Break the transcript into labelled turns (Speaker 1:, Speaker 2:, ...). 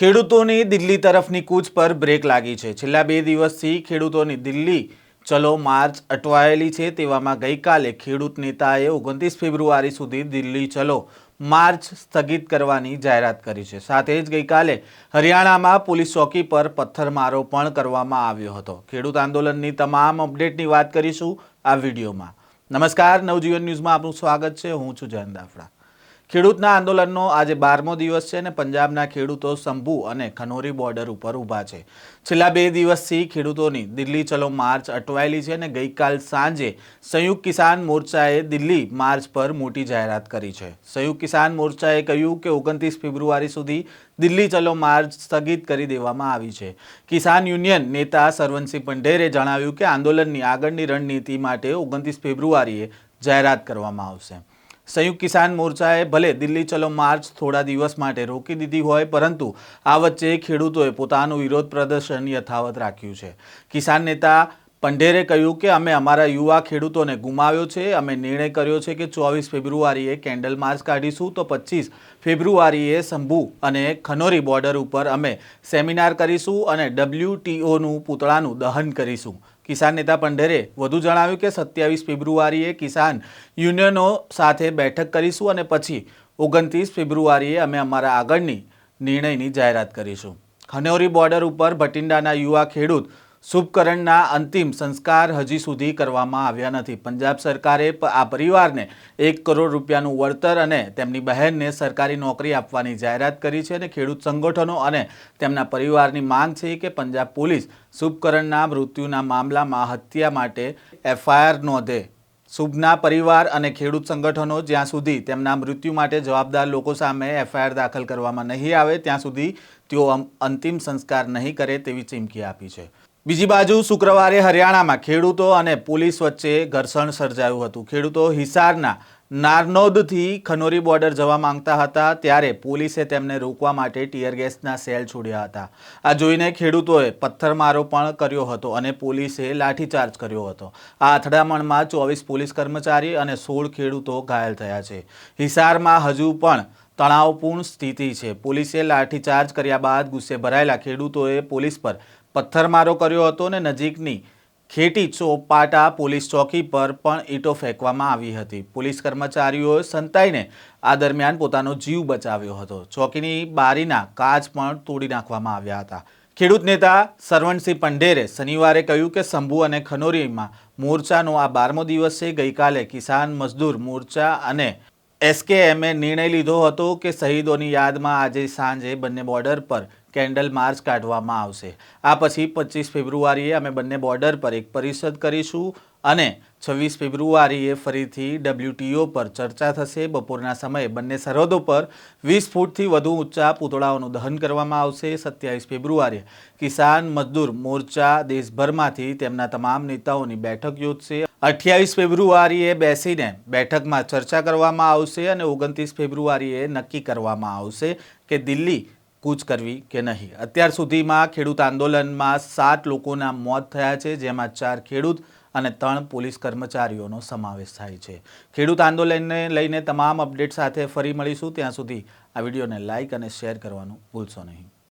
Speaker 1: ખેડૂતોની દિલ્હી તરફની કૂચ પર બ્રેક લાગી છે. છેલ્લા બે દિવસથી ખેડૂતોની દિલ્હી, ચલો માર્ચ અટવાયેલી છે તેવામાં ગઈકાલે ખેડૂત નેતાએ ઓગણત્રીસ ફેબ્રુઆરી સુધી દિલ્હી, ચલો માર્ચ સ્થગિત કરવાની જાહેરાત કરી છે. સાથે જ ગઈકાલે હરિયાણામાં પોલીસ ચોકી પર પથ્થરમારો પણ કરવામાં આવ્યો હતો. ખેડૂત આંદોલનની તમામ અપડેટની વાત કરીશું આ વિડીયોમાં. નમસ્કાર, નવજીવન ન્યૂઝમાં આપનું સ્વાગત છે. હું છું જયંત દાફડા. ખેડૂતના આંદોલનનો આજે બારમો દિવસ છે અને પંજાબના ખેડૂતો શંભુ અને ખનોરી બોર્ડર ઉપર ઊભા છે. છેલ્લા બે દિવસથી ખેડૂતોની દિલ્હી ચલો માર્ચ અટવાયેલી છે અને ગઈકાલ સાંજે સંયુક્ત કિસાન મોરચાએ દિલ્હી માર્ચ પર મોટી જાહેરાત કરી છે. સંયુક્ત કિસાન મોરચાએ કહ્યું કે ઓગણત્રીસ ફેબ્રુઆરી સુધી દિલ્હી ચલો માર્ચ સ્થગિત કરી દેવામાં આવી છે. કિસાન યુનિયન નેતા સરવનસિંહ પંઢેરે જણાવ્યું કે આંદોલનની આગળની રણનીતિ માટે ઓગણત્રીસ ફેબ્રુઆરીએ જાહેરાત કરવામાં આવશે. સંયુક્ત કિસાન મોરચાએ ભલે દિલ્હી ચલો માર્ચ થોડા દિવસ માટે રોકી દીધી હોય, પરંતુ આ વચ્ચે ખેડૂતોએ પોતાનું વિરોધ પ્રદર્શન યથાવત રાખ્યું છે. કિસાન નેતા પંઢેરે કહ્યું કે, અમે અમારા યુવા ખેડૂતોને ગુમાવ્યો છે. અમે નિર્ણય કર્યો છે કે ચોવીસ ફેબ્રુઆરીએ કેન્ડલ માર્ચ કાઢીશું. તો પચીસ ફેબ્રુઆરીએ શંભુ અને ખનોરી બોર્ડર ઉપર અમે સેમિનાર કરીશું અને ડબલ્યુટીઓનું પૂતળાનું દહન કરીશું. કિસાન નેતા પંઢેરે વધુ જણાવ્યું કે સત્યાવીસ ફેબ્રુઆરીએ કિસાન યુનિયનો સાથે બેઠક કરીશું અને પછી ઓગણત્રીસ ફેબ્રુઆરીએ અમે અમારા આગળની નિર્ણયની જાહેરાત કરીશું. ખનોરી બોર્ડર ઉપર ભટિંડાના યુવા ખેડૂત શુભકરણના અંતિમ સંસ્કાર હજી સુધી કરવામાં આવ્યા નથી. પંજાબ સરકારે આ પરિવારને એક કરોડ રૂપિયાનું વળતર અને તેમની બહેનને સરકારી નોકરી આપવાની જાહેરાત કરી છે અને ખેડૂત સંગઠનો અને તેમના પરિવારની માંગ છે કે પંજાબ પોલીસ શુભકરણના મૃત્યુના મામલામાં હત્યા માટે એફઆઈઆર નોંધે. શુભના પરિવાર અને ખેડૂત સંગઠનો જ્યાં સુધી તેમના મૃત્યુ માટે જવાબદાર લોકો સામે એફઆઈઆર દાખલ કરવામાં નહીં આવે, ત્યાં સુધી તેઓ અંતિમ સંસ્કાર નહીં કરે તેવી ચીમકી આપી છે. બીજી બાજુ શુક્રવારે હરિયાણામાં ખેડૂતો અને પોલીસ વચ્ચે ઘર્ષણ સર્જાયું હતું. ખેડૂતો હિસારના નારનોદથી ખનોરી બોર્ડર જવા માંગતા હતા ત્યારે પોલીસે તેમને રોકવા માટે ટીયર ગેસના સેલ છોડ્યા હતા. આ જોઈને ખેડૂતોએ પથ્થરમારો પણ કર્યો હતો અને પોલીસે લાઠીચાર્જ કર્યો હતો. આ અથડામણમાં ચોવીસ પોલીસ કર્મચારી અને સોળ ખેડૂતો ઘાયલ થયા છે. હિસારમાં હજુ પણ તણાવપૂર્ણ સ્થિતિ છે. પોલીસે લાઠીચાર્જ કર્યા બાદ ગુસ્સે ભરાયેલા ખેડૂતોએ પોલીસ પર પથ્થરમારો કર્યો હતો અને નજીકની ખેટી ચોપાટા પોલીસ ચોકી પર પણ ઈંટો ફેંકવામાં આવી હતી. પોલીસ કર્મચારીઓએ સંતાઈને આ દરમિયાન પોતાનો જીવ બચાવ્યો હતો. ચોકીની બારીના કાચ પણ તોડી નાખવામાં આવ્યા હતા. ખેડૂત નેતા સરવણસિંહ પંઢેરે શનિવારે કહ્યું કે શંભુ અને ખનોરીમાં મોરચાનો આ બારમો દિવસ છે ગઈકાલે કિસાન મજદૂર મોરચા અને એસકેએમે નિર્ણય લીધો હતો કે શહીદોની યાદમાં આજે સાંજે બંને બોર્ડર પર કેન્ડલ માર્ચ કાઢવામાં આવશે. આ પછી પચીસ ફેબ્રુઆરીએ અમે બંને બોર્ડર પર એક પરિષદ કરીશું. અને છવ્વીસ ફેબ્રુઆરીએ ફરીથી ડબલ્યુટીઓ પર ચર્ચા થશે. બપોરના સમયે બંને સરહદો પર વીસ ફૂટથી વધુ ઊંચા પૂતળાઓનું દહન કરવામાં આવશે. સત્યાવીસ ફેબ્રુઆરીએ કિસાન મજદૂર મોરચા દેશભરમાંથી તેમના તમામ નેતાઓની બેઠક યોજશે. અઠ્યાવીસ ફેબ્રુઆરીએ બેસીને બેઠકમાં ચર્ચા કરવામાં આવશે અને ઓગણત્રીસ ફેબ્રુઆરીએ નક્કી કરવામાં આવશે કે દિલ્હી કૂચ કરવી કે નહીં. અત્યાર સુધીમાં ખેડૂત આંદોલનમાં સાત લોકોના મોત થયા છે, જેમાં ચાર ખેડૂત અને ત્રણ પોલીસ કર્મચારીઓનો સમાવેશ થાય છે. ખેડૂત આંદોલનને લઈને તમામ અપડેટ સાથે ફરી મળીશું. ત્યાં સુધી આ વિડીયોને લાઇક અને શેર કરવાનું ભૂલશો નહીં.